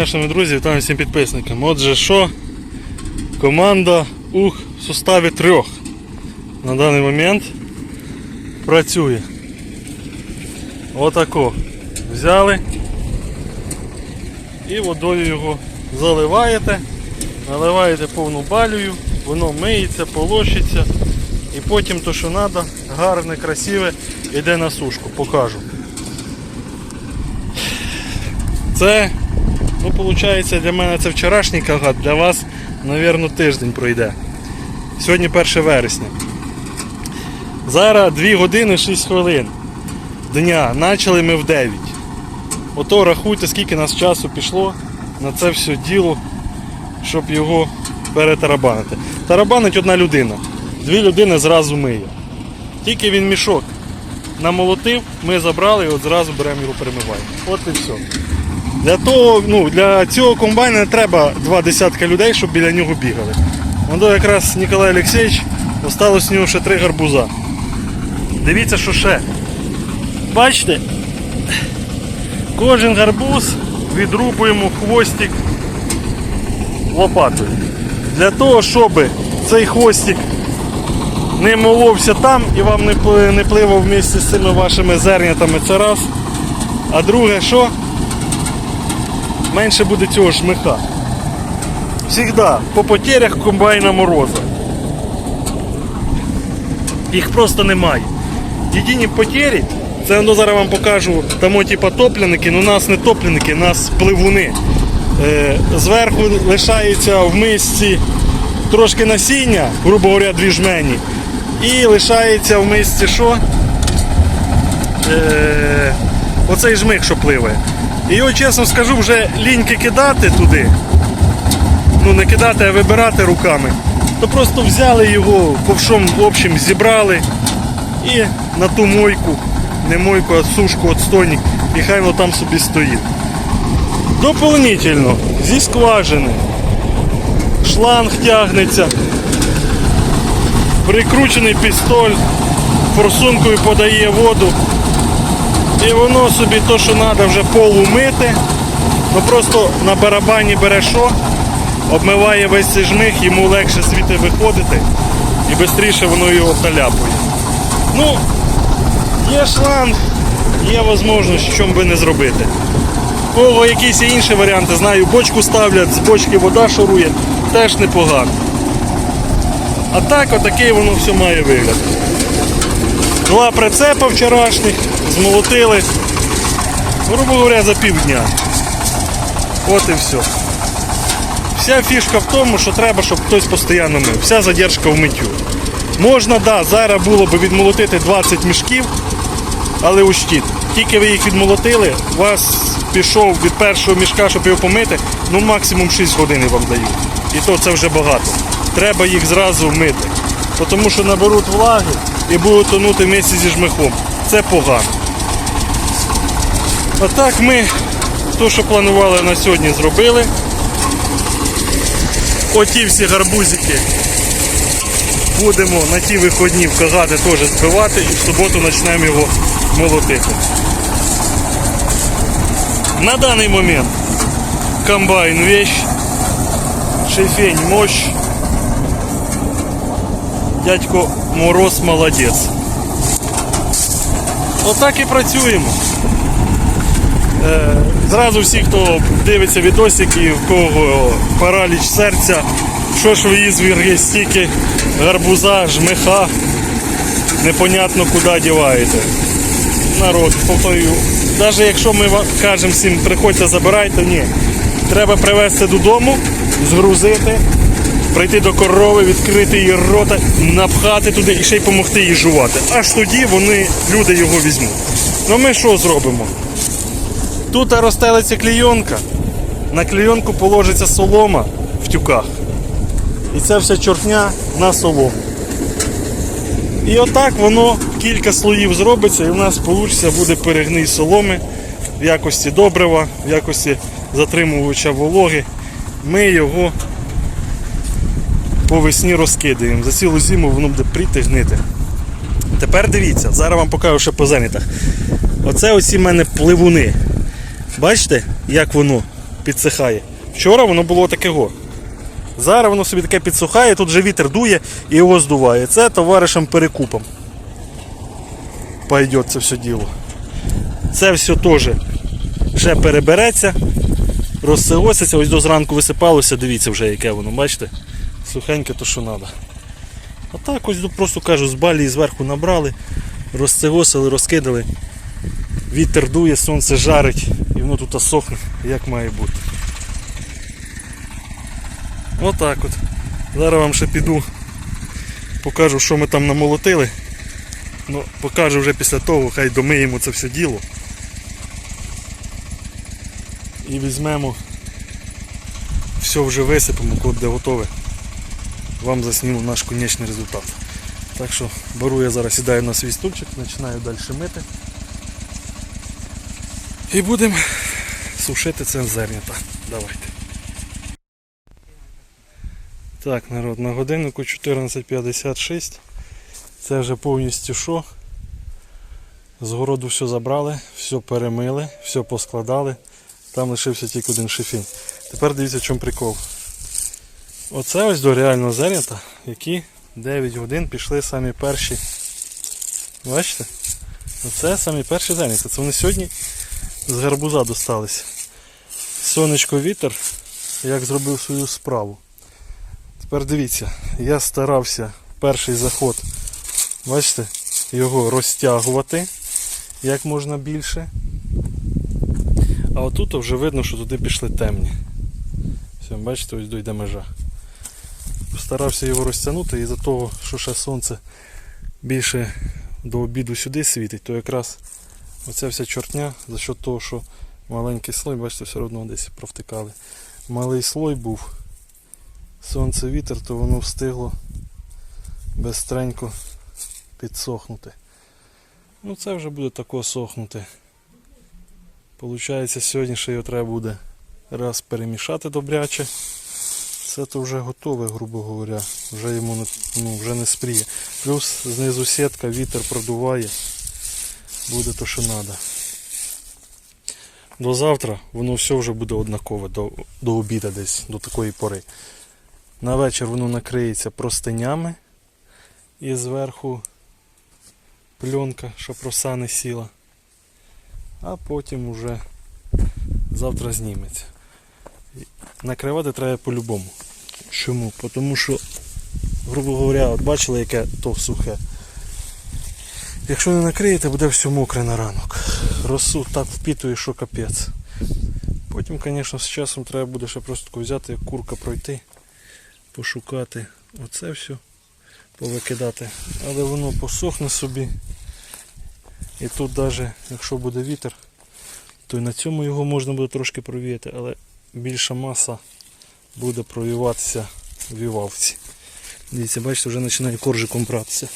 Дня, друзі, вітаю всім підписникам. Отже, що команда УХ в составі трьох на даний момент працює. Отако. Взяли і водою його заливаєте, наливаєте повну балію, воно миється, полощиться і потім то, що треба, гарне, красиве, йде на сушку, покажу. Це, ну, виходить, для мене це вчорашній кагат, для вас, мабуть, тиждень пройде. Сьогодні 1 вересня. Зараз 2 години 6 хвилин дня. Почали ми в 9. Ото рахуйте, скільки нас часу пішло на це все діло, щоб його перетарабанити. Тарабанить одна людина. Дві людини зразу миє. Тільки він мішок намолотив, ми забрали і от зразу беремо його перемиваємо. От і все. Для того, ну, для цього комбайна треба два десятка людей, щоб біля нього бігали. Воно якраз Ніколай Олексійович осталось у нього ще три гарбуза. Дивіться, що ще. Бачите? Кожен гарбуз відрубуємо хвостик лопатою. Для того, щоб цей хвостик не моловся там і вам не пли- не пливав вместе з цими вашими зернятами, це раз. А друге, що? Менше буде цього жмиха. Всігда по потерях комбайна мороза. Їх просто немає. Єдині потері, це ну, зараз вам покажу, там типа топляники, але у нас не топляники, нас пливуни. Е, зверху лишається в мисці трошки насіння, грубо говоря, дві жмені. І лишається в мисці що? Е, оцей жмих, що пливе. Його, чесно скажу, вже ліньки кидати туди. Ну не кидати, а вибирати руками. То просто взяли його ковшом в общем зібрали і на ту мойку, не мойку, а сушку отстойник, і хай воно там собі стоїть. Дополнительно зі скважини шланг тягнеться, прикручений пістоль, форсункою подає воду. І воно собі то, що треба вже полумити, ну просто на барабані бере що, обмиває весь цей жмих, йому легше звідти виходити і швидше воно його халяпує. Ну, є шланг, є можливість, що би не зробити. Кого якісь інші варіанти, знаю, бочку ставлять, з бочки вода шурує, теж непогано. А так, отакий воно все має вигляд. Два прицепа вчорашніх змолотили, грубо говоря, за півдня. От і все. Вся фішка в тому, що треба, щоб хтось постійно мив. Вся задержка в миттю. Можна, да, зараз було б відмолотити 20 мішків, але учтіть, тільки ви їх відмолотили, у вас пішов від першого мішка, щоб його помити, ну максимум 6 годин вам дають. І то це вже багато. Треба їх зразу мити. Тому що наберуть влаги і будуть тонути місці зі жмихом. Це погано. А так ми то, що планували на сьогодні, зробили. Оті всі гарбузики будемо на ті виходні в Кагати теж збивати і в суботу почнемо його молотити. На даний момент комбайн вещь, шефень мощь, дядько Мороз молодець. Отак і працюємо. Е, Зразу всі, хто дивиться відосики, в кого параліч серця, що ж ви їзвірги стільки гарбуза, жмиха, непонятно куди діваєте. Народ, повторюю, навіть якщо ми кажемо всім, приходьте, забирайте, ні. Треба привезти додому, згрузити, прийти до корови, відкрити її рота, напхати туди і ще й допомогти їй жувати. Аж тоді вони, люди його візьмуть. Ну ми що зробимо? Тут розстелиться клійонка, на клійонку положиться солома в тюках. І ця вся чортня на солому. І отак воно кілька слоїв зробиться, і в нас вийде буде перегній соломи в якості добрива, в якості затримувача вологи. Ми його по весні розкидаємо. За цілу зиму воно буде прийти гнити. Тепер дивіться, зараз вам покажу ще по зенітах. Оце оці в мене пливуни. Бачите, як воно підсихає. Вчора воно було такого. Зараз воно собі таке підсухає, тут же вітер дує і його здуває. Це товаришем перекупом. Пойде це все діло. Це все теж ще перебереться, розсилоситься, ось до зранку висипалося, дивіться вже яке воно, бачите? Сухеньке то що треба. А так ось ну, просто кажу, з балії зверху набрали, розцегосили, розкидали. Вітер дує, сонце жарить і воно тут сохне, як має бути. Отак от. Зараз вам ще піду, покажу, що ми там намолотили. Ну, покажу вже після того, хай домиємо це все діло. І візьмемо, все вже висипемо, коли буде готове. Вам засніму наш кінечний результат. Так що беру я зараз сідаю на свій стульчик, починаю далі мити. І будемо сушити це зернята. Давайте. Так, народ, на годиннику 14.56. Це вже повністю що? З городу все забрали, все перемили, все поскладали. Там лишився тільки один шифінь. Тепер дивіться, в чому прикол. Оце ось до реального зернята, які 9 годин пішли самі перші. Бачите? Оце самі перші зернята. Це вони сьогодні з гарбуза досталися. Сонечко вітер, як зробив свою справу. Тепер дивіться, я старався перший заход, бачите, його розтягувати як можна більше. А отут вже видно, що туди пішли темні. Все, бачите, ось дойде межа. Старався його розтягнути і за того, що ще сонце більше до обіду сюди світить, то якраз оця вся чортня за счет того, що маленький слой, бачите, все одно десь провтикали. Малий слой був, сонце вітер, то воно встигло безстренько підсохнути. Ну це вже буде тако сохнути. Получається, сьогодні ще його треба буде раз перемішати добряче. Це вже готове, грубо говоря. Вже йому ну, вже не спріє. Плюс знизу сітка, вітер продуває. Буде то, що треба. До завтра воно все вже буде однакове, до, до обіду десь, до такої пори. На вечір воно накриється простинями і зверху пленка, щоб роса не сіла. А потім уже завтра зніметься. Накривати треба по-любому. Чому? Тому що, грубо говоря, от бачили, яке то сухе. Якщо не накриєте, буде все мокре на ранок. Росу так впітує, що капець. Потім, звісно, з часом треба буде ще просто взяти, як курка пройти, пошукати оце все, повикидати. Але воно посохне собі. І тут навіть, якщо буде вітер, то і на цьому його можна буде трошки провіяти, але більша маса буде провіватися в вівавці. Дивіться, бачите, вже починає коржиком братися.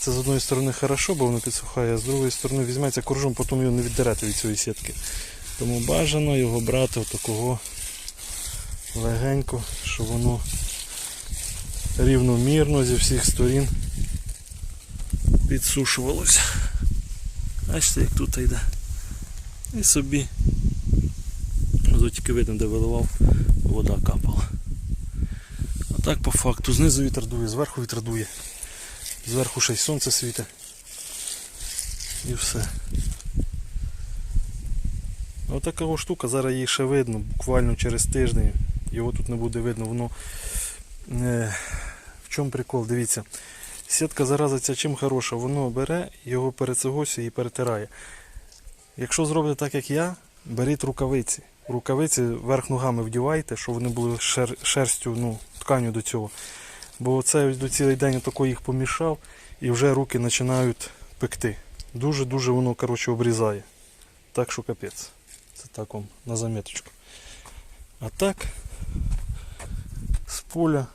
Це з одної сторони хорошо, бо воно підсухає, а з другої сторони візьметься коржом, потім його не віддерете від цієї сітки. Тому бажано його брати отакого легенько, щоб воно рівномірно зі всіх сторін підсушувалося. Бачите, як тут йде. І собі. Тільки видно, де виливав, вода капала. А так по факту знизу вітер дує, зверху вітер дує. Зверху ще й сонце світить. І все. Отака От штука, зараз її ще видно, буквально через тиждень. Його тут не буде видно, воно е, в чому прикол, дивіться. Сітка зараза ця чим хороша, воно бере, його перецегосює і перетирає. Якщо зробите так, як я, беріть рукавиці. Рукавиці верх ногами вдівайте, щоб вони були шер, шерстю, ну, тканю до цього. Бо це до цілий день тако їх помішав і вже руки починають пекти. Дуже-дуже воно коротше, обрізає. Так що капець. Це так вам на заметочку. А так, з поля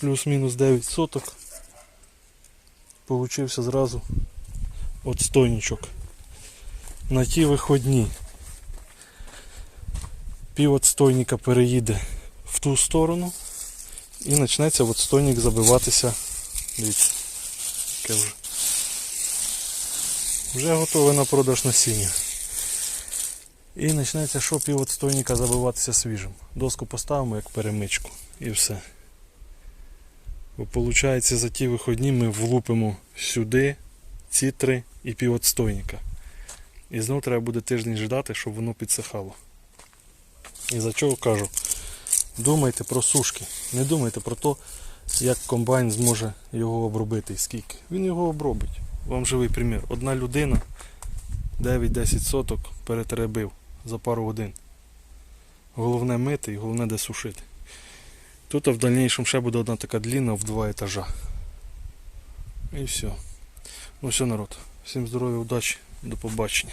плюс-мінус 9 соток. Получився зразу отстойничок. На ті виходні пів отстойника переїде в ту сторону і почнеться отстойник забиватися. Дивіться, яке вже. Вже готове на продаж насіння. І почнеться що півотстойника забиватися свіжим. Доску поставимо як перемичку і все. Бо виходить, за ті виходні ми влупимо сюди ці три і півотстойника. І знову треба буде тиждень ждати, щоб воно підсихало. І за чого кажу? Думайте про сушки. Не думайте про те, як комбайн зможе його обробити і скільки. Він його обробить. Вам живий примір. Одна людина 9-10 соток перетеребив за пару годин. Головне мити і головне де сушити. Тут в дальнішому ще буде одна така длінна в два етажа. І все. Ну все, народ. Всім здоров'я, удачі, до побачення.